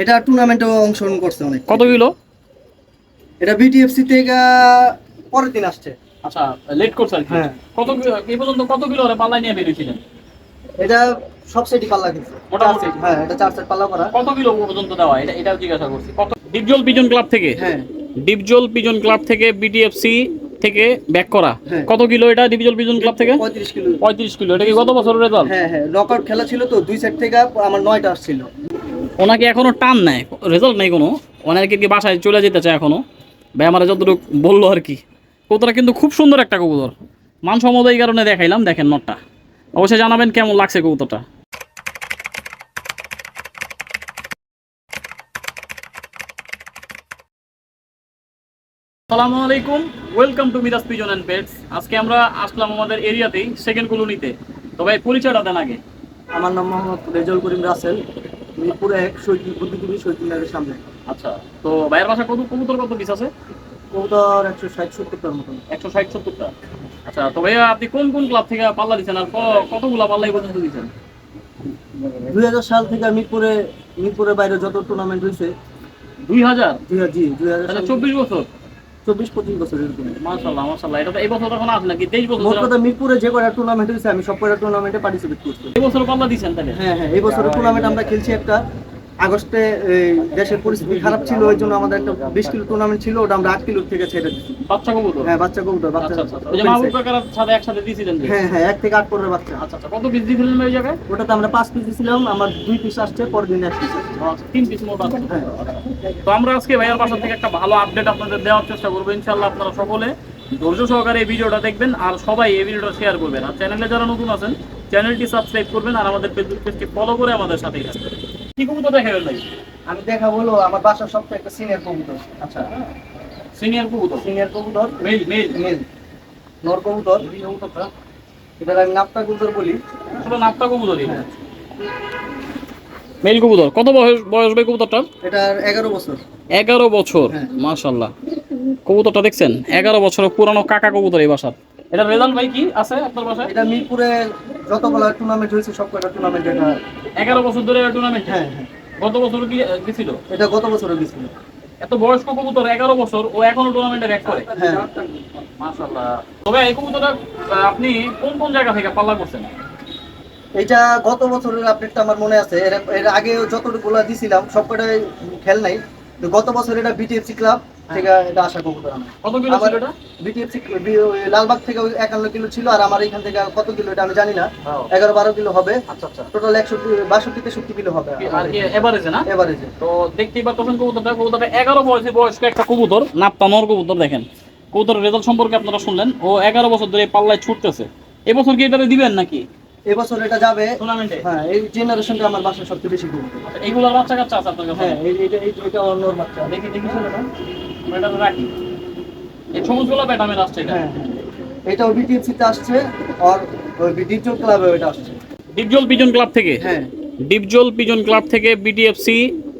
এটা টুর্নামেন্টেও অংশগ্রহণ করছে অনেক। কত কিলো? এটা বিটিএফসি থেকে পরের দিন আসছে। আচ্ছা লেট করছে আর কি? হ্যাঁ। কত এই পর্যন্ত কত কিলো ওরা পাল্লা নিয়ে বেরিয়েছিলেন? এটা সব সেটই পাল্লা কিন্তু মোটামুটি। হ্যাঁ এটা চার সেট পাল্লা করা। কত কিলো পর্যন্ত দেওয়া? এটা এটাও জিজ্ঞাসা করছি। কত ডিপজল পিজন ক্লাব থেকে? হ্যাঁ। ডিপজল পিজন ক্লাব থেকে বিটিএফসি থেকে ব্যাক করা। হ্যাঁ। কত কিলো এটা ডিপজল পিজন ক্লাব থেকে? পঁয়ত্রিশ কিলো। পঁয়ত্রিশ কিলো। এটা কি গত বছরের রেজাল্ট হ্যাঁ হ্যাঁ নকআউট খেলা ছিল তো দুই সেট থেকে আমার নয়টা আসছিল। ওনাকে এখনও টান নেয় রেজাল্ট নেই কোনো। ওনাকে কি বাসায় চলে যেতে চায় এখনও? ভাই, আমার যতটুকু বলল আর কি। কবুতরটা কিন্তু খুব সুন্দর একটা কবুতর। মানসম্মত এই কারণে দেখাইলাম, দেখেন নটটা। অবশ্যই জানাবেন কেমন লাগছে কবুতরটা। আসসালামু আলাইকুম welcome to Miraj pigeon and pets আজকে আমরা আসলাম আমাদের এরিয়াতেই সেকেন্ড কলোনিতে তো। ভাই, পরিচয়টা দেন আগে। আমার নাম মোহাম্মদ রেজল করিম রাসেল। মিরপুর এক শহীদ বুদ্ধিজীবী শহীদ সামনে। আচ্ছা তো ভাইয়ের বাসা কত কবুতর কত পিস আছে? কবুতর একশো ষাট সত্তরটার মতন। একশো ষাট সত্তরটা। আচ্ছা তো ভাইয়া আপনি কোন কোন ক্লাব থেকে পাল্লা দিচ্ছেন আর কতগুলা পাল্লা এই পর্যন্ত দিচ্ছেন? দুই হাজার সাল থেকে মিরপুরে মিরপুরের বাইরে যত টুর্নামেন্ট হয়েছে দুই হাজার? জি দুই হাজার চব্বিশ বছর? চব্বিশ পঁচিশ বছর এরকম। মাশাল্লাহ মাশাল্লাহ এটা তো এই বছর এখন আছে তেইশ বছর মোট কথা মিরপুরে যে কটা টুর্নামেন্ট হয়েছে আমি সব কটা টুর্নামেন্টে পার্টিসিপেট করছি। এই বছর পাল্লা দিচ্ছেন তাহলে? হ্যাঁ হ্যাঁ এই বছরের টুর্নামেন্ট আমরা খেলছি একটা আগস্টে এই দেশের পরিস্থিতি খারাপ ছিল ওই জন্য আমাদের একটা বিশ কিলো টুর্নামেন্ট ছিল ওটা আমরা আট কিলো থেকে ছেড়ে দিচ্ছি বাচ্চা কবুতর? হ্যাঁ বাচ্চা কবুতর বাচ্চা আচ্ছা আচ্ছা আচ্ছা। ওই সাথে একসাথে দিয়েছিলেন হ্যাঁ হ্যাঁ এক থেকে আট পরের বাচ্চা। আচ্ছা কত পিস দিয়েছিলেন এই জায়গায়? ওটাতে আমরা পাঁচ পিস ছিলাম আমার দুই পিস আসছে পরের দিন এক পিস তিন পিস মোট হ্যাঁ। তো আমরা আজকে ভাইয়ার বাসা থেকে একটা ভালো আপডেট আপনাদের দেওয়ার চেষ্টা করব ইনশাল্লাহ আপনারা সকলে ধৈর্য সহকারে এই ভিডিওটা দেখবেন আর সবাই এই ভিডিওটা শেয়ার করবেন। আর চ্যানেলে যারা নতুন আছেন চ্যানেলটি সাবস্ক্রাইব করবেন আর আমাদের ফেসবুক পেজকে ফলো করে আমাদের সাথেই থাকবেন। কি কবুতর দেখাবেন ভাই আমি দেখা বলো আমার বাসার সবচেয়ে একটা সিনিয়র কবুতর। আচ্ছা। সিনিয়র কবুতর? সিনিয়র কবুতর? মেল মেল মেল নর কবুতর। কবুতরটা? এটার আমি নাপ্তা কবুতর বলি। আসলে নাপটা কবুতরই। মেল কবুতর। কত বয়স বয়স ভাই কবুতরটার? এটার এগারো বছর। এগারো বছর। হ্যাঁ। মাশাল্লাহ কবুতরটা দেখছেন? এগারো বছরের পুরানো কাকা কবুতর এই বাসার। এটা রেজাল্ট ভাই কি আছে আপনার বাসায়? এটা মিরপুরে যতগুলো টুর্নামেন্ট হয়েছে সব কয়টা টুর্নামেন্ট এটা এগারো বছর ধরে টুর্নামেন্ট হ্যাঁ হ্যাঁ। গত বছর কি গেছিল? এটা গত বছরে গেছিল। এত বয়স্ক কবুতর এগারো বছর ও এখনও টুর্নামেন্টে ব্যাক করে? হ্যাঁ। মাশাল্লাহ তবে এই কবুতরটা আপনি কোন কোন জায়গা থেকে পাল্লা করছেন? এটা গত বছরের আপডেটটা আমার মনে আছে। এর আগে যতটুকুলা দিছিলাম সব কটাই খেল নাই। তো গত বছর এটা বিটিএফসি ক্লাব থেকে এটা আশা কবুতর আমার কত কিলো ছিল এটা? বিটিএফসি লালবাগ থেকে ওই একান্ন কিলো ছিল আর আমার এখান থেকে কত কিলো এটা আমি জানি না। হ্যাঁ। এগারো বারো কিলো হবে। আচ্ছা আচ্ছা। টোটাল কিলো হবে। আর এভারেজে না? এভারেজে তো দেখতেই পাচ্ছেন কবুতরটা। কবুতরটা এগারো বয়সে বয়স্ক একটা কবুতর নাপ্তা নর কবুতর দেখেন। কবুতরের রেজাল্ট সম্পর্কে আপনারা শুনলেন। ও এগারো বছর ধরে পাল্লায় ছুটতেছে। এবছর কি এটারে দিবেন নাকি? এবছর এটা যাবে। টুর্নামেন্টে হ্যাঁ এই জেনারেশনটা আমার বাসায় সবচেয়ে বেশি এইগুলোর বাচ্চা কাচ্চা আছে আপনার কাছে? হ্যাঁ এই- এইটা এই- এটা অন্য বাচ্চা। দেখি দেখি ছেলেটা। এটা রাখি। এই সবুজ ব্যাটামের আসছে এটা হ্যাঁ হ্যাঁ। বিটিএফসি তে আসছে আর ওই ডিজিটাল ক্লাবে এটা আসছে। ডিপজল পিজন ক্লাব থেকে? হ্যাঁ। ডিপজল পিজন ক্লাব থেকে বিটিএফসি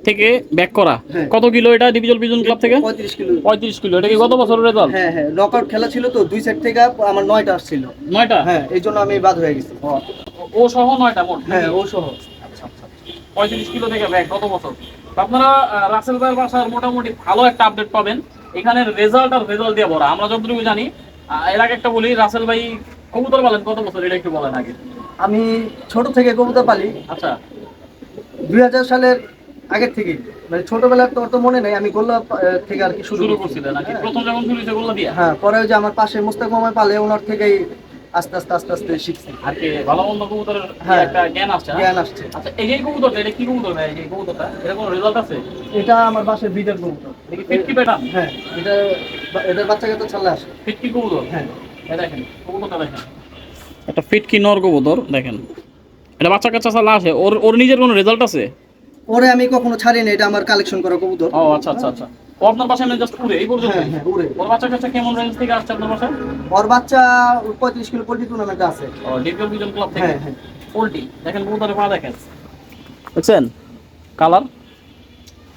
থেকে ব্যাক করা। হ্যাঁ। কত কিলো এটা ডিপজল পিজন ক্লাব থেকে? পঁয়ত্রিশ কিলো। পঁয়ত্রিশ কিলো। এটা কি গত বছরের রেজাল্ট হ্যাঁ হ্যাঁ। নকআউট খেলা ছিল তো দুই সেট থেকে আমার নয়টা আসছিল। নয়টা? হ্যাঁ এই জন্য আমি বাদ হয়ে গেছি। ও, সহ নয়টা মোট হ্যাঁ? ও সহ। আচ্ছা, আচ্ছা। পঁয়ত্রিশ কিলো থেকে ব্যাগ গত বছর। আপনারা রাসেল ভাইয়ের বাসার মোটামুটি ভালো একটা আপডেট পাবেন। এখানে রেজাল্ট আর রেজাল্ট দিয়ে বড় আমরা যতটুকু জানি এর আগে একটা বলি রাসেল ভাই কবুতর বলেন কত বছর? এটা একটু বলেন আগে। আমি ছোট থেকে কবুতর পালি। আচ্ছা। দুই হাজার সালের আগের থেকে। মানে ছোটবেলার তো অত মনে নেই আমি গোল্লা থেকে আর কি শুরু শুরু করছি। করছিলেন প্রথম যখন শুরু গোল্লা দিয়া? হ্যাঁ পরে ওই যে আমার পাশে মুস্তাক মামায় পালে ওনার থেকেই আস্তে আস্তে আস্তে আস্তে শিখছি। আর কি ভালো মন্দ কবুতরের হ্যাঁ। একটা জ্ঞান আসছে জ্ঞান আসছে। আচ্ছা এই যে কবুতরটা এটা কি কবুতর ভাই? এই কবুতরটা এটা কোনো রেজাল্ট আছে? এটা আমার বিটের কবুতর। দেখি ফিটকি প্যাটার্ন হ্যাঁ এটা এটার বাচ্চাকে তো ছাড়লে আসে। ফিটকি কবুতর? হ্যাঁ। এই দেখেন কবুতরটা দেখেন। একটা ফিটকি নর কবুতর দেখেন। এটা বাচ্চা কাচ্চা চালা আসে ওর ওর নিজের কোনো রেজাল্ট আছে? ওরে আমি কখনো ছাড়িনি এটা আমার কালেকশন করা কবুতর। ও আচ্ছা আচ্ছা আচ্ছা। আপনার বাসায় মানে জাস্ট উড়ে এই পর্যন্ত? হ্যাঁ হ্যাঁ উড়ে ওর বাচ্চা কাছে কেমন রেঞ্জ থেকে আসছে আপনার বাসায়? ওর বাচ্চা পঁয়ত্রিশ কিলো পোল্ট্রি টুর্নামেন্টে আছে। ও ডিপিএল ভিজন ক্লাব থেকে? হ্যাঁ হ্যাঁ। পোল্ট্রি দেখেন কবুতরের পা দেখেন। দেখছেন? কালার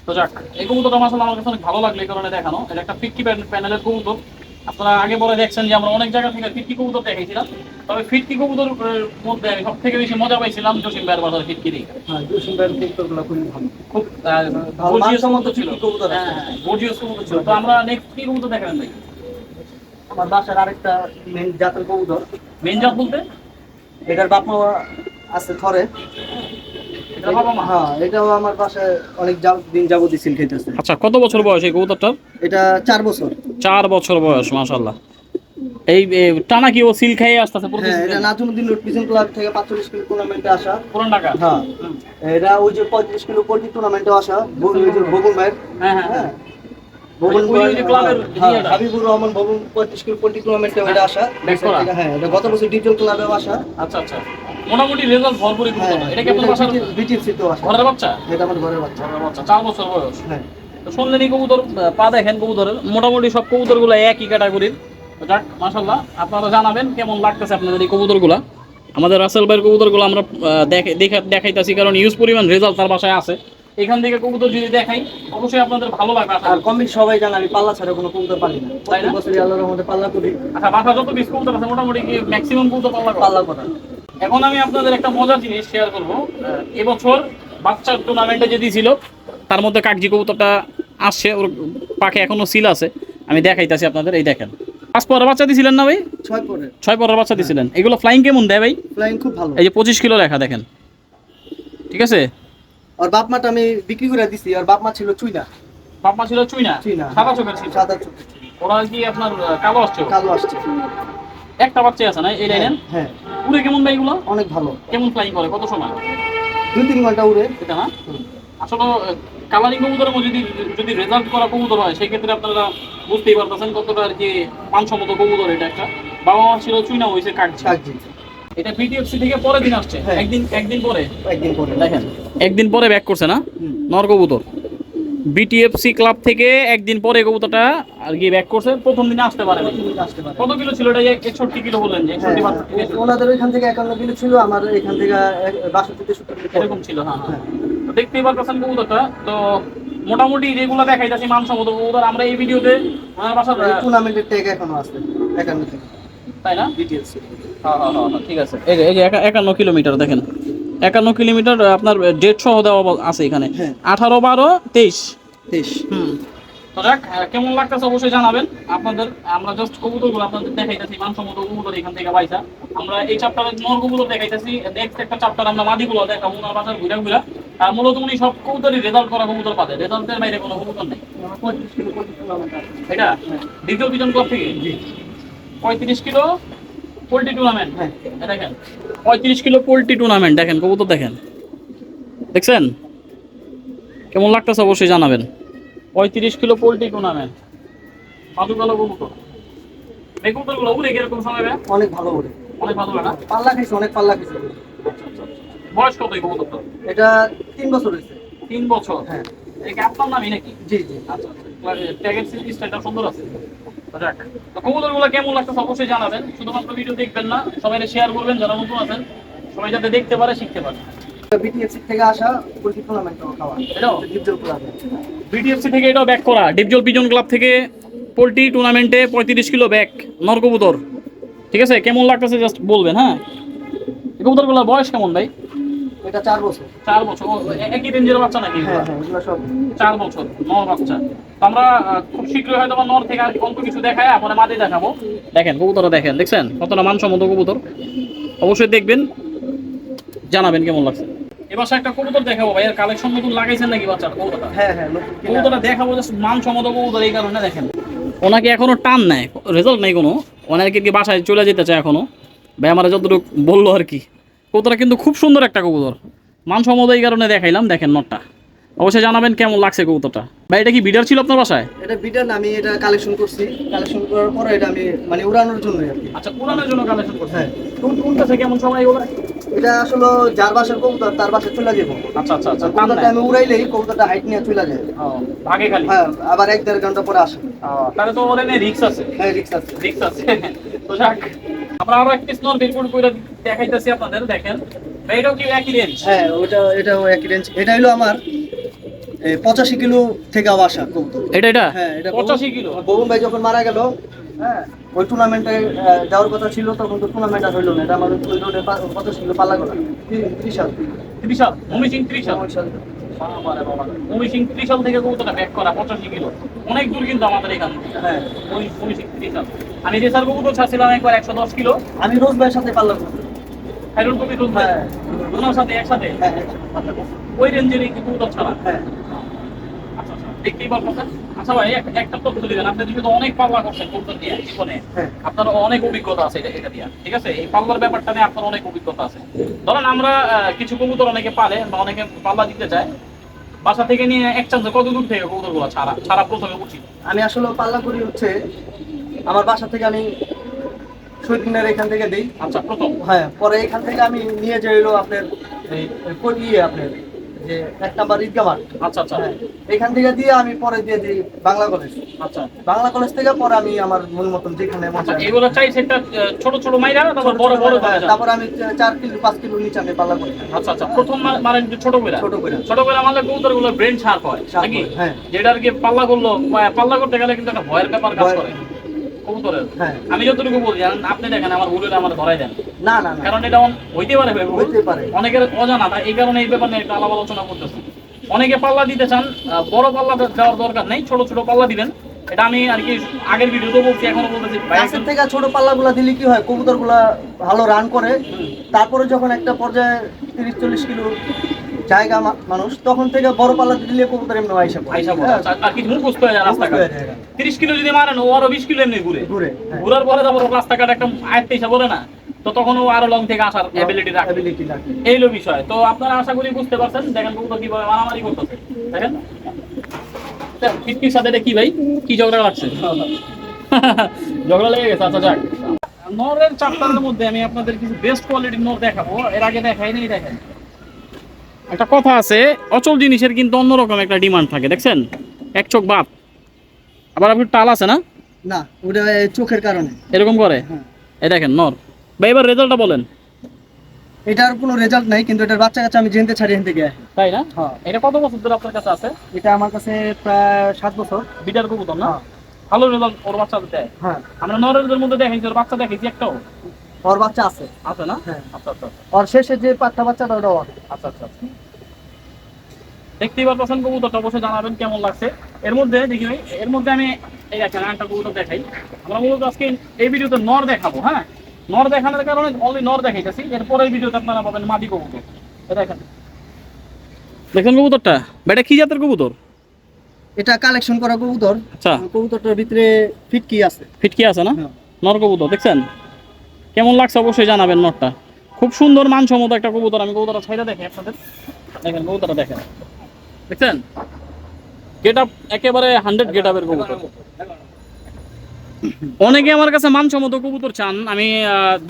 তো যাক এই কবুতরটা মাসাল আমার কাছে অনেক ভালো লাগল এই কারণে দেখানো। এটা একটা ফিফটি প্যানেলের কবুতর। আপনারা আগে বলে দেখছেন যে আমরা অনেক জায়গা থেকে ফিটকি কবুতর দেখেছিলাম। তবে ফিটকি কবুতর মধ্যে আমি সব থেকে বেশি মজা পাইছিলাম জসিম ভাইয়ের বাজার ফিটকি দিয়ে। হ্যাঁ জসিম ভাইয়ের কবুতরগুলো খুবই ভালো। খুব ভালো ফিটকি কবুতর হ্যাঁ গর্জিয়াস কবুতর ছিল। তো আমরা নেক্সট কি কবুতর দেখাবেন ভাই? আমার বাসার আরেকটা মেন জাতের কবুতর। মেন জাত বলতে? এটার বাপ আছে থরে। হ্যাঁ এটাও আমার বাসায় অনেক দিন যাবতীয় সিল খেতেছে। আচ্ছা কত বছর বয়স এই কবুতরটার? এটা চার বছর। চার বছর বয়স মাশাল্লাহ এই টানা কি ও সিল খাইয়ে আসতেছে হ্যাঁ এটা নাজমুদ্দিন রোড পিছন ক্লাব থেকে পাঁচচল্লিশ কিলো টুর্নামেন্টে আসা। পুরান ঢাকা? হ্যাঁ। এটা ওই যে পঁয়ত্রিশ কিলো পোল্ট্রি টুর্নামেন্টে আসা। ওই যে ভবন ভাইয়ের। হ্যাঁ। হ্যাঁ। হাবিবুর রহমান ভবন পঁয়ত্রিশ কিলো পোল্ট্রি টুর্নামেন্টে ওইটা আসা। হ্যাঁ এটা গত বছর ডিজিটাল ক্লাবেও আসা। আচ্ছা আচ্ছা। মোটামুটি রেজাল্ট ভরপুরই হ্যাঁ কবুতর এটা কি আপনার বাসার বিটিএফসিতেও আসা। ঘরের বাচ্চা? এটা আমার ঘরের বাচ্চা। ঘরের বাচ্চা চার বছর বয়স। হ্যাঁ। শুনলেন কবুতর পা দেখেন কবুতরের। মোটামুটি সব কবুতরগুলো একই ক্যাটাগরির যাক মাশাল্লাহ আপনারা জানাবেন কেমন লাগতেছে আপনাদের এই কবুতরগুলো। আমাদের রাসেল ভাইয়ের কবুতরগুলো আমরা দেখা- দেখাইতাছি কারণ ইউজ পরিমাণ রেজাল্ট তার বাসায় আছে। এখান থেকে কবুতর যদি দেখাই অবশ্যই আপনাদের ভালো লাগবে আর। কম সবাই জানে আমি পাল্লা ছাড়া কোনো কবুতর পালি না। তাই না? বছরই আল্লাহর রহমতে পাল্লা করি। আচ্ছা বাসা যত পিস কবুতর আছে মোটামুটি কি ম্যাক্সিমাম কবুতর পাল্লা? পাল্লা করা। এখন আমি আপনাদের একটা মজার জিনিস শেয়ার করব। এবছর বাচ্চার টুর্নামেন্টে যে দিয়েছিল তার মধ্যে কাকজি কবুতরটা আসছে ওর পাখে এখনও সিল আছে। আমি দেখাইতেছি আপনাদের এই দেখেন। পাঁচ পরের বাচ্চা দিছিলেন না ভাই? ছয় পরে ছয় পরের বাচ্চা দিছিলেন। এগুলো ফ্লাইং কেমন দেয় ভাই? ফ্লাইং খুব ভালো। এই যে পঁচিশ কিলো লেখা দেখেন। ঠিক আছে? আর বাপ মাটা আমি বিক্রি করে দিছি আর বাপ মা ছিল চুইনা। বাপমা ছিল চুইনা? চুইনা সাদা চোখের ছিল? সাদা চোখ ওরা কি আপনার কালো আসছে কালো আসছে একটা বাচ্চা আছে না এই লাইনের? হ্যাঁ। উড়ে কেমন ভাই এগুলো? অনেক ভালো। কেমন ফ্লাইং করে কত সময়? দুই তিন ঘণ্টা উড়ে। এটা না? আসলে কালারিং কবুতরের যদি যদি রেজাল্ট করা কবুতর হয় সেই ক্ষেত্রে আপনারা বুঝতেই পারতেছেন কতটা আর কি মানসম্মত কবুতর এটা একটা। বাবা মা ছিল চুইনা হয়েছে কাটছে কাকজি। এটা বিটিএফসি থেকে পরের দিন আসছে। হ্যাঁ। একদিন একদিন পরে। একদিন পরে। দেখেন। একদিন পরে ব্যাক করছে না? হুম। নর কবুতর বিটিএফসি ক্লাব থেকে একদিন পরে কবুতরটা আর কি ব্যাক করছে। প্রথম দিনে আসতে পারে পারে কত কিলো ছিল? এটা একষট্টি কিলো বললেন যে হ্যাঁ, হ্যাঁ। ওনাদের ওইখান থেকে একান্ন কিলো ছিল আমার এখান থেকে বাষট্টি তেষট্টি এরকম ছিল হ্যাঁ। হ্যাঁ। তো দেখতেই পারতেছেন কবুতরটা। তো মোটামুটি যেগুলো দেখাইতেছি মানসম্মত কবুতর। আমরা এই ভিডিওতে আমার বাসার টুর্নামেন্টের ট্যাগ এখনও আছে একান্ন তাই না? হ্যাঁ হ্যাঁ হ্যাঁ হ্যাঁ, ঠিক আছে। এই যে এই যে একান্ন কিলোমিটার দেখেন। একান্ন কিলোমিটার আপনার ডেট সহ দেওয়া আছে এখানে। হ্যাঁ। আঠারো বারো তেইশ। তেইশ। হুম। তো যাক কেমন লাগতেছে অবশ্যই জানাবেন। আপনাদের আমরা জাস্ট কবুতরগুলো আপনাদের দেখাইতেছি মানসম্মত কবুতর এখান থেকে পাইছা। আমরা এই চ্যাপ্টারে নর কবুতর দেখাইতেছি। নেক্সট একটা চ্যাপ্টার আমরা মাদিগুলো দেখাবো ওনার বাসার ঘুরে ঘুরে। আর মূলত উনি সব কবুতরই রেজাল্ট করা কবুতর পাবে। রেজাল্টের বাইরে কোনো কবুতর নেই। এটা? দ্বিতীয় বিজন ক্লাব থেকে? জি। পঁয়ত্রিশ কিলো। পোল্ট্রি টুর্নামেন্ট হ্যাঁ। দেখেন। পঁয়ত্রিশ কিলো পোল্ট্রি টুর্নামেন্ট দেখেন কবুতর দেখেন। দেখছেন? কেমন লাগতেছে অবশ্যই জানাবেন। পঁয়ত্রিশ কিলো পোল্ট্রি টুর্নামেন্ট পাদু কালো কবুতর। এই কবুতরগুলো উড়ে কীরকম সময়? অনেক ভালো ওরে অনেক ভালো না? পাল্লা খাইছে অনেক পাল্লা খাইছে। বয়স কত এই কবুতরটা? এটা তিন বছর হয়েছে। তিন বছর? হ্যাঁ। এই আপনার নামই নাকি? জি জি। আচ্ছা ট্যাগের সিরিজটা সুন্দর আছে। যাক তো কবুতরগুলো কেমন লাগতেছে অবশ্যই জানাবেন। শুধুমাত্র ভিডিও দেখবেন না সবাই শেয়ার করবেন যারা নতুন আছেন সবাই যাতে দেখতে পারে শিখতে পারে। বিটিএফসি থেকে আসা পোলট্রি টুর্নামেন্ট খাওয়া। এটাও? ডিপজল ক্লাবে বিটিএফসি থেকে এটাও ব্যাক করা। ডিপজল পিজন ক্লাব থেকে পোল্ট্রি টুর্নামেন্টে পঁয়ত্রিশ কিলো ব্যাক নরকবুতর ঠিক আছে? কেমন লাগতেছে জাস্ট বলবেন হ্যাঁ? কবুতরগুলোর বয়স কেমন ভাই? এটা চার বছর। চার বছর। একই রেঞ্জের বাচ্চা নাকি? হ্যাঁ হ্যাঁ সব। চার বছর নর বাচ্চা। তো আমরা খুব শীঘ্রই হয়তো বা নর থেকে আর অল্প কিছু দেখায় পরে মাঝে দেখাবো। দেখেন কবুতরটা দেখেন দেখছেন? কতটা মানসম্মত কবুতর। অবশ্যই দেখবেন জানাবেন কেমন লাগছে। এবার একটা কবুতর দেখাবো ভাই এর কালেকশন নতুন লাগাইছেন নাকি বাচ্চার কবুতরটা? হ্যাঁ হ্যাঁ কবুতরটা দেখাবো জাস্ট মানসম্মত কবুতর এই কারণে দেখেন। ওনাকে এখনও টান নেয় রেজাল্ট নেই কোনো। ওনাকে কি বাসায় চলে যেতে চায় এখনও? ভাই আমার যতটুকু বলল আর কি। কবুতরটা কিন্তু খুব সুন্দর একটা কবুতর। মানসম্মত এই কারণে দেখাইলাম দেখেন নটটা। অবশ্যই জানাবেন কেমন লাগছে কবুতরটা। ভাই এটা কি বিডার ছিল আপনার বাসায়? এটা বিটার না আমি এটা কালেকশন করছি। কালেকশন করার পরে এটা আমি মানে উড়ানোর জন্য আর কি। আচ্ছা পুরানোর জন্য কালেকশন করছে হ্যাঁ। কোন কোনটা থেকে কেমন সময় এগুলো? এটা আসলে যার বাসার কবুতর তার বাসায় চলে যাব। আচ্ছা আচ্ছা আচ্ছা কবুতরটা আমি উড়াইলেই কবুতরটা হাইট নিয়ে চলে যায়। ভাগে খালি? হ্যাঁ আবার এক দেড় ঘণ্টা পরে আসে। তাহলে তো ওর এনে রিক্স আছে। হ্যাঁ রিক্স আছে। রিক্স আছে। তো যাক। আমরা আরও একটি স্নোর বিলকুল করে দেখাইতেছি আপনাদের দেখেন। ভাই, এটাও কি একই রেঞ্জ হ্যাঁ ওটা এটাও একই রেঞ্জ এটা হলো আমার পঁচাশি কিলো থেকে আসা কবুতর। এটা এটা? হ্যাঁ এটা পঁচাশি কিলো? ববন ভাই যখন মারা গেল হ্যাঁ। ওই টুর্নামেন্টে যাওয়ার কথা ছিল তখন তো টুর্নামেন্ট আর হইল না। এটা আমাদের ওই রোডে কত ছিল পাল্লা করা তিরিশ সাল ত্রিশ সাল মমি সিং ত্রিশ সাল সাল থেকে কবুতরটা ব্যাক করা পঁচাশি কিলো অনেক দূর কিন্তু আমাদের এখান থেকে হ্যাঁ আমি কবুতর ছাড়ছিলাম একবার একশো দশ কিলো আমি রোজ ভাইয়ের সাথে কবি হ্যাঁ ওনার সাথে একসাথে ওই কবুতর ছাড়া আচ্ছা ভাই একটা তথ্য যদি অনেক পাল্লা করছেন আপনার অনেক অভিজ্ঞতা আছে ঠিক আছে এই পাল্লার ব্যাপারটা নিয়ে আপনার অনেক অভিজ্ঞতা আছে ধরেন আমরা কিছু কবুতর অনেকে পালে বা অনেকে পাল্লা দিতে চায় বাসা থেকে নিয়ে এক চান্স কত দূর থেকে কবুতর ছাড়া ছাড়া প্রথমে উচিত আমি আসলে পাল্লা করি হচ্ছে আমার বাসা থেকে আমি শহীদ মিনার এখান থেকে দিই। আচ্ছা প্রথম। হ্যাঁ পরে এখান থেকে আমি নিয়ে যাই আপনার এই এই ইয়ে আপনার যে এক নাম্বার ঈদগা মাঠ আচ্ছা আচ্ছা। হ্যাঁ, এখান থেকে দিয়ে আমি পরে দিয়ে দিই বাংলা কলেজ আচ্ছা। বাংলা কলেজ থেকে পরে আমি আমার মন মতন যেখানে মন আচ্ছা। এগুলো চাই সেটা ছোট ছোট মাইরা তারপর বড় বড় তারপর আমি চার কিলো পাঁচ কিলো নিচে আমি পাল্লা করি আচ্ছা আচ্ছা প্রথম মা- মারেন যে ছোট করে ছোট করে ছোট করে আমাদের কবুতরগুলো ব্রেন শার্প হয় নাকি? হয়, হ্যাঁ। যেটা আর কি পাল্লা করল পাল্লা করতে গেলে কিন্তু একটা ভয়ের ব্যাপার কাজ করে। কবুতরের? হ্যাঁ। আমি যতটুকু বলি জানেন আপনি দেখেন আমার ভুলে আমার ধরাই দেন। না না কারণ এটা হইতে পারে হইতে পারে। অনেকের অজানা তাই এই কারণে এই ব্যাপার নিয়ে একটা আলাপ আলোচনা করতেছি। অনেকে পাল্লা দিতে চান বড় পাল্লা দেওয়ার দরকার নেই ছোট ছোট পাল্লা দিবেন। এটা আমি আর কি আগের ভিডিওতে বলছি এখনও বলতেছি। ভাই থেকে ছোট পাল্লা গুলা দিলে কি হয়? কবুতরগুলা ভালো রান করে। তারপরে যখন একটা পর্যায়ে তিরিশ চল্লিশ কিলো জায়গা মানুষ তখন থেকে বড় পাল্লা দিলে কবুতর এমনি আইসা। আইসা হ্যাঁ, আর কি মুখস্থ হয়ে যায় রাস্তাঘাট। হয়ে যায়। তিরিশ কিলো যদি মারেন ও আরও বিশ কিলো এমনি ঘুরে। ঘুরে হ্যাঁ। ঘুরার পরে তারপর রাস্তাঘাট একটা আয়ত্তে হিসাব বলে না। তো তখন ও আরও লং থেকে আসার অ্যাবিলিটি রাখে। Ability রাখে। এই হলো বিষয়। তো আপনারা আশা করি বুঝতে পারছেন দেখেন কবুতর কীভাবে মারামারি করতেছে। দেখেন। ফিটকির সাথে এটা কি ভাই? কি ঝগড়া লাগছে? ঝগড়া লেগে গেছে আচ্ছা যাক। নরের চাপ্টারের মধ্যে আমি আপনাদের কিছু বেস্ট কোয়ালিটির নর দেখাবো। এর আগে দেখাই নেই দেখেন। একটা কথা আছে অচল জিনিসের কিন্তু অন্যরকম একটা ডিমান্ড থাকে দেখছেন? এক চোখ বাপ। আবার আপনি টাল আছে না? না ওটা চোখের কারণে। এরকম করে? হ্যাঁ। এই দেখেন নর। ভাই এবার রেজাল্টটা বলেন। এটার কোনো রেজাল্ট নাই কিন্তু এটার বাচ্চা কাচ্চা আমি জেনতে থেকে। তাই না? হ্যাঁ। এটা কত বছর ধরে আপনার কাছে আছে? এটা আমার কাছে প্রায় সাত বছর। বিটার কবুতর না? হ্যাঁ। ভালো রেজাল্ট ওর বাচ্চা দেয়? হ্যাঁ। আমরা নরের মধ্যে দেখাইছি ওর বাচ্চা দেখাইছি একটাও। ওর বাচ্চা আছে। আছে না? হ্যাঁ। আচ্ছা আচ্ছা ওর শেষে যে পাট্টা বাচ্চাটা ওটা ওর আচ্ছা আচ্ছা আচ্ছা। দেখতেই পারতেছেন কবুতরটা অবশ্যই জানাবেন কেমন লাগছে। এর মধ্যে দেখি ভাই এর মধ্যে আমি এই দেখেন একটা কবুতর দেখাই। আমরা মূলত আজকে এই ভিডিওতে নর দেখাবো হ্যাঁ? নর দেখানোর কারণে নর দেখাইতেছি। এরপরের ভিডিওতে আপনারা পাবেন মাদি কবুতর। দেখেন। দেখেন কবুতরটা? বেটা কি জাতের কবুতর? এটা কালেকশন করা কবুতর। আচ্ছা। কবুতরটার ভিতরে ফিটকি আছে। ফিটকি আছে না? হ্যাঁ। নর কবুতর দেখছেন? কেমন লাগছে অবশ্যই জানাবেন নরটা খুব সুন্দর মানসম্মত একটা কবুতর আমি কবুতরটা ছাইটা দেখি আপনাদের। দেখেন কবুতরটা দেখেন। দেখছেন? গেট আপ একেবারে হান্ড্রেড গেট আপের কবুতর। অনেকে আমার কাছে মানসম্মত কবুতর চান আমি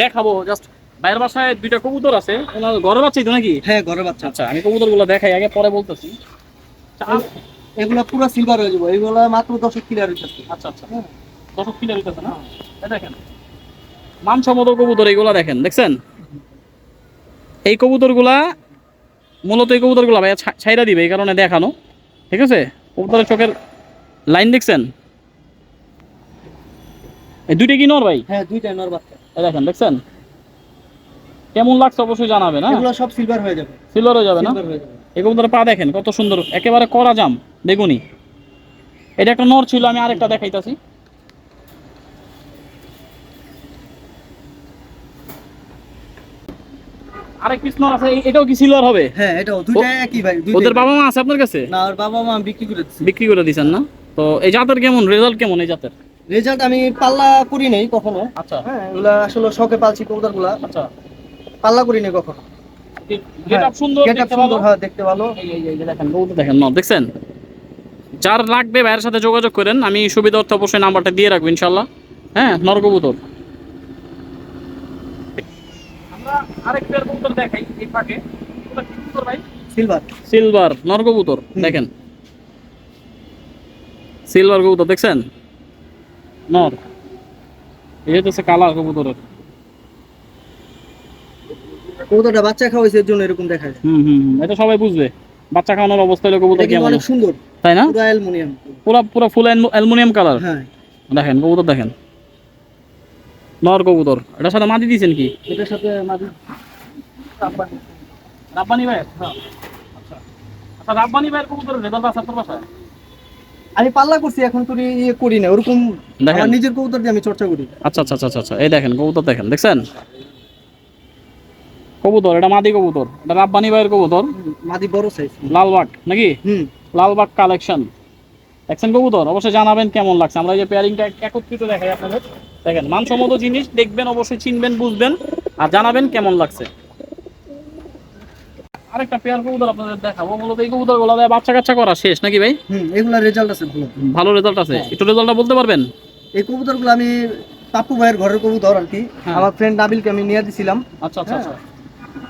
দেখাবো। জাস্ট বাইরের বাসায় দুইটা কবুতর আছে ওনার ঘরের বাচ্চাই তো নাকি? হ্যাঁ ঘরের বাচ্চা। আচ্ছা আমি কবুতরগুলো দেখাই আগে পরে বলতেছি। এগুলো পুরো সিলভার হয়ে যাব। এগুলো মাত্র দশ ক্লিয়ার হইতেছে। আচ্ছা আচ্ছা। দশক কিলো হইতেছে না? দেখেন। মানসম্মত কবুতর এইগুলা দেখেন দেখছেন? এই কবুতরগুলা মূলত এই কবুতরগুলা ভাইয়া ছাইরা দিবে এই কারণে দেখানো। ঠিক আছে? কবুতরের চোখের লাইন দেখছেন? এই দুইটা কি নর ভাই? হ্যাঁ দুইটা নর বাচ্চা। দেখেন দেখছেন? কেমন লাগছে অবশ্যই জানাবেন হ্যাঁ এগুলো সব সিলভার হয়ে যাবে। সিলভার হয়ে যাবে না? এই কবুতরের পা দেখেন কত সুন্দর একেবারে করা জাম বেগুনি। এটা একটা নর ছিল আমি আরেকটা দেখাইতাছি। আরেক পিস নর আছে এটাও কি সিলভার হবে? হ্যাঁ এটাও। দুইটা একই ভাই ওদের বাবা মা আছে আপনার কাছে? না ওর বাবা মা বিক্রি করে দিচ্ছে বিক্রি করে দিছেন না? তো এই জাতের কেমন? রেজাল্ট কেমন এই জাতের? রেজাল্ট আমি পাল্লা করি নাই কখনো। আচ্ছা। হ্যাঁ এগুলা আসলে শখে পালছি কবুতরগুলা আচ্ছা। পাল্লা করি নাই। হ্যাঁ দেখছেন? যার লাগবে ভাইয়ের সাথে যোগাযোগ করেন আমি সুবিধা অর্থ অবশ্যই নাম্বারটা দিয়ে রাখব ইনশাল্লাহ হ্যাঁ নর কবুতর। আমরা আরেক কবুতর দেখাই এই ফাঁকে। ওটা কি কবুতর ভাই? সিলভার সিলভার নর কবুতর দেখেন। সিলভার কবুতর দেখছেন? নর। এই হচ্ছে কালার কবুতরের। কবুতরটা বাচ্চা খাওয়াইছে এর জন্য এরকম দেখায়। হুম হুম হুম, এটা সবাই বুঝবে। বাচ্চা খাওয়ানোর অবস্থা হলে কবুতর কেমন? অনেক সুন্দর? তাই না? পুরো অ্যালুমিনিয়াম। পুরো পুরো ফুল অ্যালুমিনিয়াম কালার। হ্যাঁ। দেখেন কবুতর দেখেন। নর কবুতর। এটার সাথে মাদি দিয়েছেন কি? এটার সাথে মাঝে রাব্বানি। রাব্বানি ভাই হ্যাঁ। আচ্ছা। আচ্ছা রাব্বানি ভাইয়ের কবুতর রেজাল্ট আছে আপনার বাসায়? আমি পাল্লা করছি এখন তোর ইয়ে করি না। ওরকম দেখেন। আমার নিজের কবুতর দিয়ে আমি চর্চা করি। আচ্ছা আচ্ছা আচ্ছা আচ্ছা। এই দেখেন কবুতর দেখেন দেখছেন? কবুতর এটা মাদি কবুতর। এটা রাব্বানি ভাইয়ের কবুতর। মাদি বড় সাইজ লালবাগ নাকি? হুম। লালবাগ কালেকশন দেখছেন কবুতর? অবশ্যই জানাবেন কেমন লাগছে। আমরা এই যে পেয়ারিংটা একত্রিত দেখাই আপনাদের। দেখেন মানসম্মত জিনিস দেখবেন অবশ্যই চিনবেন বুঝবেন আর জানাবেন কেমন লাগছে। আরেকটা পেয়ার কবুতর আপনাদের দেখাবো মূলত এই কবুতরগুলো বাচ্চা কাচ্চা করা শেষ নাকি ভাই? হুম এগুলা রেজাল্ট আছে ভালো। ভালো রেজাল্ট আছে। একটু রেজাল্টটা বলতে পারবেন? এই কবুতরগুলো আমি পাপ্পু ভাইয়ের ঘরের কবুতর আর কি। হ্যাঁ। আমার ফ্রেন্ড নাবিলকে আমি নিয়ে দিছিলাম। আচ্ছা আচ্ছা আচ্ছা।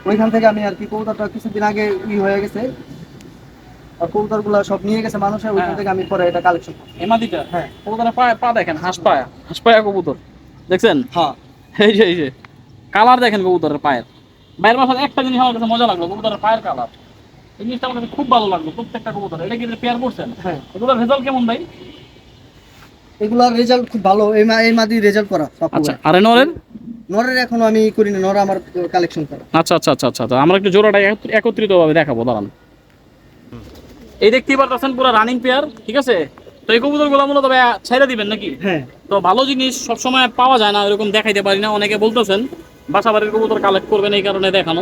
ওইখান থেকে আমি আর কি কবুতরটা কিছুদিন আগে ই হয়ে গেছে। কবুতরগুলো সব নিয়ে গেছে মানুষের ওইখান হ্যাঁ। থেকে আমি পরে এটা কালেকশন এমাদিটা হ্যাঁ। কবুতরের পা পা দেখেন হাঁস পায়া হাঁস পায়া কবুতর। দেখছেন? হ্যাঁ। এই যে এই যে। কালার দেখেন কবুতরের পায়ের। বাইরের বাসার একটা জিনিস আমার কাছে মজা লাগল কবুতরের পায়ের কালার এই জিনিসটা আমার কাছে খুব ভালো লাগল প্রত্যেকটা কবুতর। এটা কি পেয়ার করছেন? হ্যাঁ। এগুলোর রেজাল্ট কেমন ভাই? এগুলার রেজাল্ট খুব ভালো। এই মা এই মাদি রেজাল্ট করা আচ্ছা। আর এই নরের? নরের এখনও আমি করি না নর আমার কালেকশন করা। আচ্ছা আচ্ছা আচ্ছা আচ্ছা। আমরা একটু জোড়াটা একত্র- একত্রিতভাবে দেখাবো দাঁড়ান। এই দেখতেই পারতেছেন পুরো রানিং পেয়ার ঠিক আছে? তো এই কবুতরগুলো মূলত তবে ছেড়ে দিবেন নাকি? হ্যাঁ। তো ভালো জিনিস সবসময় পাওয়া যায় না এরকম দেখাইতে পারি না অনেকে বলতেছেন। বাসা বাড়ির কবুতর কালেক্ট করবেন এই কারণে দেখানো।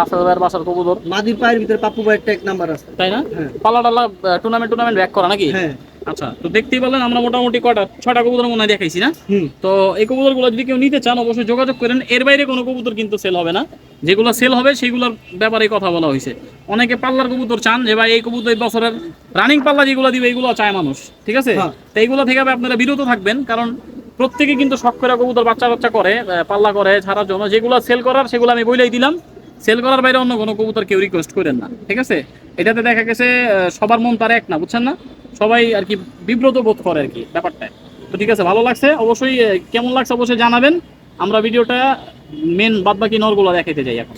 রাস্তা ভাইয়ের বাসার কবুতর। মাদির পায়ের ভিতরে পাপ্পু ভাইয়ের নাম্বার আছে। তাই না? পাল্লা টাল্লা টুর্নামেন্ট টুর্নামেন্ট ব্যাক করা নাকি? হ্যাঁ। আচ্ছা তো দেখতেই পারলেন আমরা মোটামুটি কটা ছটা কবুতর মনে দেখাইছি না? তো এই কবুতরগুলো যদি কেউ নিতে চান অবশ্যই যোগাযোগ করেন। এর বাইরে কোনো কবুতর কিন্তু সেল হবে না। যেগুলো সেল হবে সেগুলোর ব্যাপারে কথা বলা হয়েছে। অনেকে পাল্লার কবুতর চান যে ভাই এই কবুতর এই বছরের রানিং পাল্লা যেগুলো দিবে এইগুলো চায় মানুষ। ঠিক আছে? হ্যাঁ। তো এইগুলো থেকে আপনারা বিরত থাকবেন কারণ প্রত্যেকে কিন্তু শখ করে কবুতর বাচ্চা বাচ্চা করে পাল্লা করে ছাড়ার জন্য যেগুলো সেল করার সেগুলো আমি বলেই দিলাম। সেল করার বাইরে অন্য কোনো কবুতর কেউ রিকোয়েস্ট করেন না, ঠিক আছে? এটাতে দেখা গেছে সবার মন তার এক না, বুঝছেন না? সবাই আর কি বিব্রত বোধ করে আর কি ব্যাপারটা তো ঠিক আছে, ভালো লাগছে। অবশ্যই কেমন লাগছে অবশ্যই জানাবেন। আমরা ভিডিওটা মেন বাদবাকি নরগুলো দেখাইতে যাই এখন।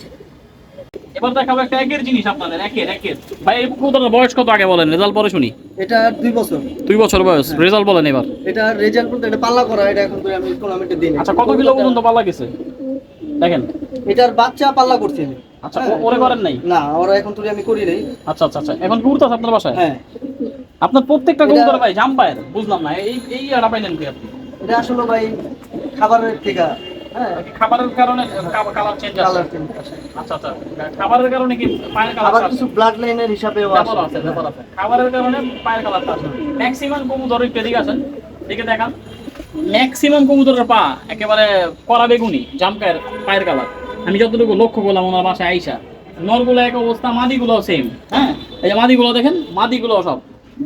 এবার দেখাবো একটা একের জিনিস আপনাদের একের একের। ভাই এই বয়স কত আগে বলেন? রেজাল্ট পরে শুনি। এটা দুই বছর। দুই বছর বয়স। রেজাল্ট বলেন এবার। এটা রেজাল্ট বলতে এটা পাল্লা করা এটা এখন আমি টুর্নামেন্টে দিই আচ্ছা কত কিলো পর্যন্ত পাল্লা গেছে? দেখেন। এটার বাচ্চা পাল্লা করছি। আচ্ছা ওরে করেন নাই? না ওরা এখন তুই আমি করি নাই। আচ্ছা আচ্ছা আচ্ছা। এখন আপনার বাসায়? হ্যাঁ। আপনার প্রত্যেকটা কবুতর ভাই জাম পায়ের। বুঝলাম না এই এই আড়া পাইলেন কি আপনি? এটা আসলে ভাই খাবারের থেকে হ্যাঁ। খাবারের কারণে কালার চেঞ্জ কালার চেঞ্জ আচ্ছা আচ্ছা। খাবারের কারণে কি পায়ের আবার কিছু ব্লাড লাইনের হিসাবেও ব্যাপার আছে। আছে খাবারের কারণে পায়ের কালারটা আসে ম্যাক্সিমাম কবুতর একটু এদিকে আসেন। দিকে দেখান। ম্যাক্সিমাম কবুতরের পা একেবারে কড়া বেগুনি জামকায়ের পায়ের কালার আমি যতটুকু লক্ষ্য করলাম ওনার বাসায় আইসা। নরগুলো এক অবস্থা মাদিগুলো সেম হ্যাঁ? এই যে মাদিগুলো দেখেন মাদিগুলো সব।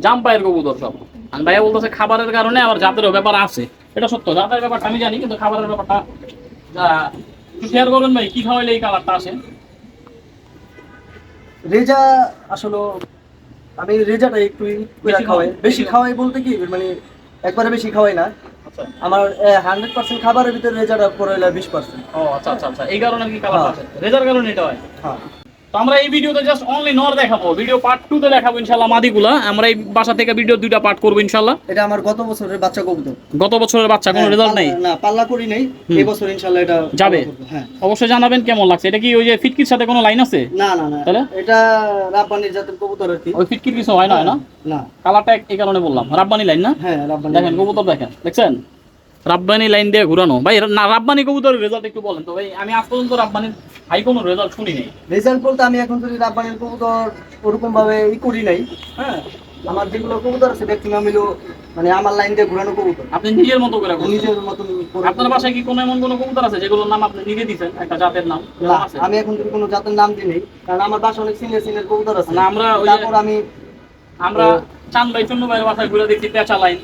জাম পায়ের কবুতর সব। আর ভাইয়া বলতেছে খাবারের কারণে আবার জাতেরও ব্যাপার আছে। এটা সত্য। জাতের ব্যাপারটা আমি জানি কিন্তু খাবারের ব্যাপারটা শেয়ার করবেন ভাই কি খাওয়াইলে এই কালারটা আসে? রেজা আসলে আমি রেজাটা একটু বেশি খাওয়াই? বেশি খাওয়াই বলতে কি মানে একবারে বেশি খাওয়াই না। আচ্ছা। আমার হান্ড্রেড পার্সেন্ট খাবারের ভিতরে রেজাটা পড়ে বিশ পার্সেন্ট ও আচ্ছা আচ্ছা আচ্ছা। এই কারণে কি কালার হ্যাঁ। আছে রেজার কারণে এটা হয়? হ্যাঁ। তো আমরা এই ভিডিওতে জাস্ট অনলি নর দেখাবো। ভিডিও পার্ট টু তে দেখাবো ইনশাল্লাহ মাদিগুলা। আমরা এই বাসা থেকে ভিডিও দুইটা পার্ট করব ইনশাল্লাহ এটা আমার গত বছরের বাচ্চা কবুতর। গত বছরের বাচ্চা কোনো হ্যাঁ, রেজাল্ট নেই? পাল্লা- না পাল্লা করি নাই। হুম। এই বছর ইনশাল্লাহ এটা যাবে? হ্যাঁ। অবশ্যই জানাবেন কেমন লাগছে। এটা কি ওই যে ফিটকির সাথে কোনো লাইন আছে? না না না। তাহলে? এটা রাব্বানির জাতের কবুতর আর কি। ওই ফিটকির কিছু হয় না হয় না? না কালারটা এই কারণে বললাম। রাব্বানি লাইন না? হ্যাঁ রাব্বানি দেখেন কবুতর দেখেন। দেখছেন? রাব্বানি লাইন দিয়ে ঘুরানো। ভাই না রাব্বানি কবুতরের রেজাল্ট একটু বলেন তো ভাই। আমি আজ পর্যন্ত রাব্বানির হাই কোনো রেজাল্ট শুনি নাই। রেজাল্ট বলতে আমি এখন যদি রাব্বানির কবুতর ওরকম ভাবে ই করি নাই হ্যাঁ আমার যেগুলো কবুতর আছে ম্যাক্সিমাম হলো মানে আমার লাইন দিয়ে ঘুরানো কবুতর। আপনি নিজের মতো করে। নিজের করে- আপনার বাসায় কি কোনো এমন কোনো কবুতর আছে যেগুলোর নাম আপনি নিজে দিচ্ছেন একটা জাতের নাম। না, আছে? আমি এখন যদি কোনো জাতের নাম দিই নাই কারণ আমার বাসা অনেক সিনিয়র সিনিয়র কবুতর আছে। না, আমরা ওই তারপর আমি আমরা চান ভাই চুন্নু ভাইয়ের বাসায় ঘুরে দেখছি পেঁচা লাইন।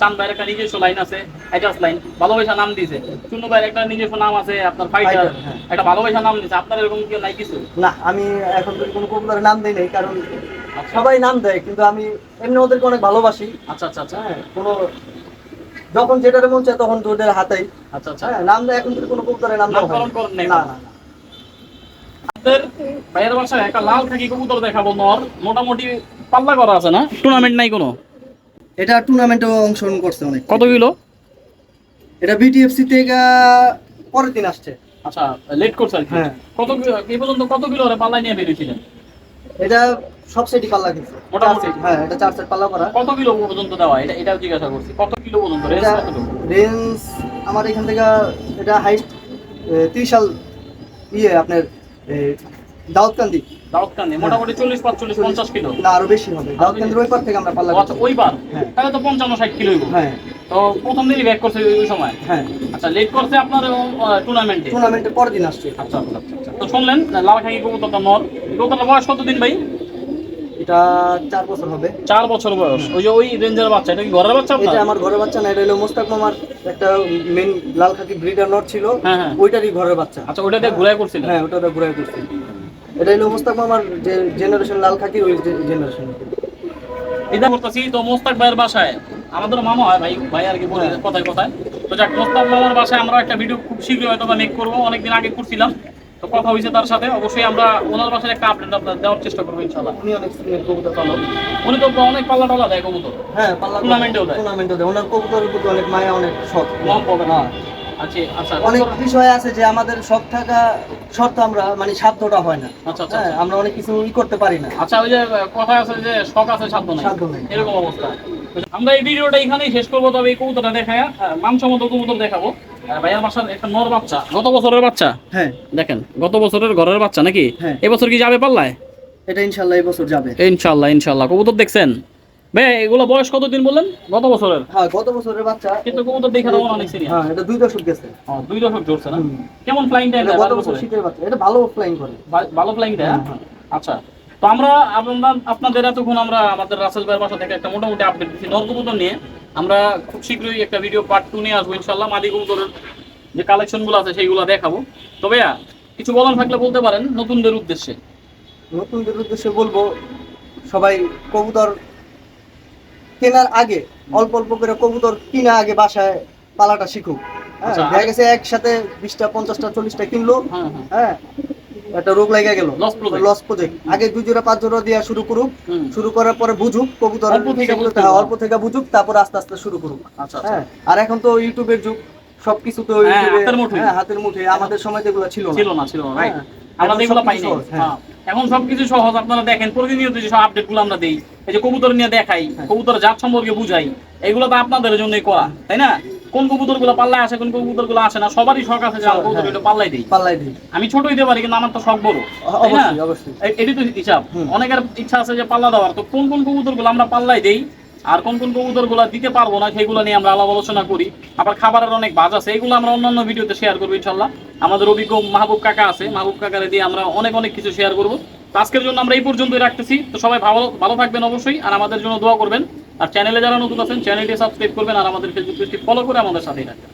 চান ভাইয়ের একটা নিজস্ব লাইন আছে লাইন ভালোবাসা নাম দিয়েছে চুন্নু ভাইয়ের একটা নিজস্ব নাম আছে আপনার ফাইটার হ্যাঁ। একটা ভালোবাসা নাম দিয়েছে আপনার এরকম কি নাই কিছু? না আমি এখন কোনো কবুতরের নাম দিই নাই কারণ আচ্ছা। সবাই নাম দেয় কিন্তু আমি এমনি ওদেরকে অনেক ভালোবাসি। আচ্ছা আচ্ছা আচ্ছা। হ্যাঁ কোনো যখন যেটার মন চায় তখন ওদের হাতেই। আচ্ছা আচ্ছা। হ্যাঁ নাম দেয় এখন কোনো কবুতরের নাম দেওয়া নামকরণ না না না। ভাইয়ের বাসায় একটা লাল খাকি কবুতর দেখাবো নর। মোটামুটি পাল্লা করা আছে না? টুর্নামেন্ট নাই কোনো? এটা টুর্নামেন্টেও অংশগ্রহণ করছে অনেক। কত কিলো? এটা বিটিএফসি থেকে পরের দিন আসছে। আচ্ছা লেট করছে আর কি। হ্যাঁ। কত কি- এই পর্যন্ত কত কিলো ওরা পাল্লা নিয়ে বেরিয়েছিলেন? এটা সব সেটই পাল্লা কিন্তু। মোটামুটি? হ্যাঁ এটা চার সেট পাল্লা করা। কত কিলো পর্যন্ত দেওয়া? এটা এটাও জিজ্ঞাসা করছি। কত কিলো পর্যন্ত? রেঞ্জ রেঞ্জ আমার এখান থেকে এটা হাইট ত্রিশাল ইয়ে আপনার দাউদকান্দি। দাউদকান্দি মোটামুটি চল্লিশ পাঁচচল্লিশ পঞ্চাশ কিলো। না আরও বেশি হবে। দাউদকান্দির ওই পার থেকে আমরা পাল্লা আচ্ছা। ওইবার হ্যাঁ। তাহলে তো পঞ্চান্ন ষাট কিলো হ্যাঁ। তো প্রথম দিনই ব্যাক করছে ওই সময়? হ্যাঁ। আচ্ছা লেট করছে আপনার টুর্নামেন্টে টুর্নামেন্টের পরের দিন আসছে। আচ্ছা আচ্ছা তো শুনলেন লাল কবুতরটা নর। কবুতরটা বয়স কত দিন ভাই? এটা চার বছর হবে। চার বছর বয়স। ওই যে ওই রেঞ্জের বাচ্চা এটা কি ঘরের বাচ্চা এটা আমার ঘরের বাচ্চা না এটা হলো মোস্তাক মামার একটা মেন লাল খাকি ব্রিডার নট ছিল। হ্যাঁ ওইটারই ঘরের বাচ্চা। আচ্ছা ওইটা দিয়ে ঘুরাই করছিলেন? হ্যাঁ ওটা ঘুরাই করছি এটা হলো মোস্তাক মামার যে জেনারেশন লাল খাকি ওই জেনারেশন এটা করতেছি তো মোস্তাক ভাইয়ের বাসায় আমাদের মামা হয় ভাই ভাই আর কি বলে হ্যাঁ। কথায় কথায়। তো যাক মোস্তাক মামার বাসায় আমরা একটা ভিডিও খুব শীঘ্রই হয়তো মেক করব অনেকদিন আগে করছিলাম। তো কথা হয়েছে তার সাথে অবশ্যই আমরা ওনার বাসায় একটা আপডেট আপনার দেওয়ার চেষ্টা করব ইনশাল্লাহ উনি অনেক কবুতর পালক। উনি তো অনেক পাল্লা টাল্লা দেয় কবুতর। হ্যাঁ পাল্লা টুর্নামেন্টেও দেয়। টুর্নামেন্টেও দেয়। ওনার কবুতরের প্রতি অনেক মায়া অনেক শখ। হ্যাঁ আচ্ছা আচ্ছা অনেক বিষয় আছে যে আমাদের শখ থাকা শর্ত আমরা মানে সাধ্যটা হয় না। আচ্ছা আচ্ছা হ্যাঁ আমরা অনেক কিছু ই করতে পারি না। আচ্ছা ওই যে কথা আছে যে শখ আছে সাধ্য নাই। সাধ্য নাই। এরকম অবস্থা। আমরা এই ভিডিওটা এখানেই শেষ করব তবে এই কবুতরটা দেখায় মানসম্মত কবুতর দেখাবো। আর ভাইয়ার বাসার একটা নর বাচ্চা। গত বছরের বাচ্চা? হ্যাঁ। দেখেন গত বছরের ঘরের বাচ্চা নাকি? হ্যাঁ। এবছর কি যাবে পাল্লায়? এটা ইনশাল্লাহ এই বছর যাবে। ইনশাল্লাহ ইনশাল্লাহ। কবুতর দেখছেন? ভাই এগুলো বয়স কতদিন বললেন? গত বছরের? হ্যাঁ গত বছরের বাচ্চা। কিন্তু কবুতর দেখে তো অনেক সিনিয়র হ্যাঁ এটা দুই দশক গেছে। দুই দশক জড়ছে না? কেমন ফ্লাইং এটা গত বছর শীতের বাচ্চা। এটা ভালো ফ্লাইং করে। ভালো ফ্লাইং দেয়? হ্যাঁ। আচ্ছা তো আমরা আপনার আপনাদের এতক্ষণ আমরা আমাদের রাসেল ভাইয়ের বাসা থেকে একটা মোটামুটি আপডেট দিচ্ছি নর কবুতর নিয়ে আমরা খুব শীঘ্রই একটা ভিডিও পার্ট টু নিয়ে আসব ইনশাল্লাহ মাদি কবুতরের যে কালেকশনগুলো আছে সেইগুলো দেখাবো। তো ভাইয়া কিছু বলার থাকলে বলতে পারেন নতুনদের উদ্দেশ্যে। নতুনদের উদ্দেশ্যে বলব সবাই কবুতর কেনার আগে অল্প অল্প করে কবুতর কিনা আগে বাসায় পালাটা শিখুক। হ্যাঁ, আচ্ছা, দেখা গেছে একসাথে বিশটা পঞ্চাশটা চল্লিশটা কিনলো। হ্যাঁ হ্যাঁ। হ্যাঁ একটা রোগ লাগা গেল। লস প্রজেক্ট আগে দুই জোড়া পাঁচ জোড়া দিয়া শুরু করুক। শুরু করার পরে বুঝুক কবুতর অল্প থেকে বুঝুক তারপর আস্তে আস্তে শুরু করুক। আচ্ছা আচ্ছা। হ্যাঁ আর এখন তো ইউটিউবের যুগ সবকিছু তো হাতের হাতের মুঠে আমাদের সময় তো এগুলো ছিল না। ছিল না ছিল না রাইট আমরা এগুলো পাইনি। এখন সবকিছু সহজ আপনারা দেখেন প্রতিনিয়ত যে সব আপডেটগুলো আমরা দিই এই যে কবুতর নিয়ে দেখাই। কবুতর জাত সম্পর্কে বুঝাই এগুলো তো আপনাদের জন্যই করা তাই না? কোন কবুতরগুলো পাল্লায় আসে কোন কবুতরগুলো আসে না সবারই শখ আছে যে কবুতরগুলো পাল্লাই দিই। পাল্লাই দিই। আমি ছোট হইতে পারি কিন্তু আমার তো শখ বড় অবশ্যই অবশ্যই। এটি তো হিসাব। অনেকের ইচ্ছা আছে যে পাল্লা দেওয়ার তো কোন কোন কবুতরগুলো আমরা পাল্লাই দেই আর কোন কোন কবুতরগুলা দিতে পারব না সেগুলো নিয়ে আমরা আলাপ আলোচনা করি। আবার খাবারের অনেক বাজ আছে, এগুলো আমরা অন্যান্য ভিডিওতে শেয়ার করব ইনশাল্লাহ আমাদের অভিজ্ঞ মাহবুব কাকা আছে, মাহবুব কাকারে দিয়ে আমরা অনেক অনেক কিছু শেয়ার করব। আজকের জন্য আমরা এই পর্যন্তই রাখতেছি। তো সবাই ভালো ভালো থাকবেন অবশ্যই, আর আমাদের জন্য দোয়া করবেন। আর চ্যানেলে যারা নতুন আছেন চ্যানেলটি সাবস্ক্রাইব করবেন, আর আমাদের ফেসবুক পেজটি ফলো করে আমাদের সাথেই থাকবেন।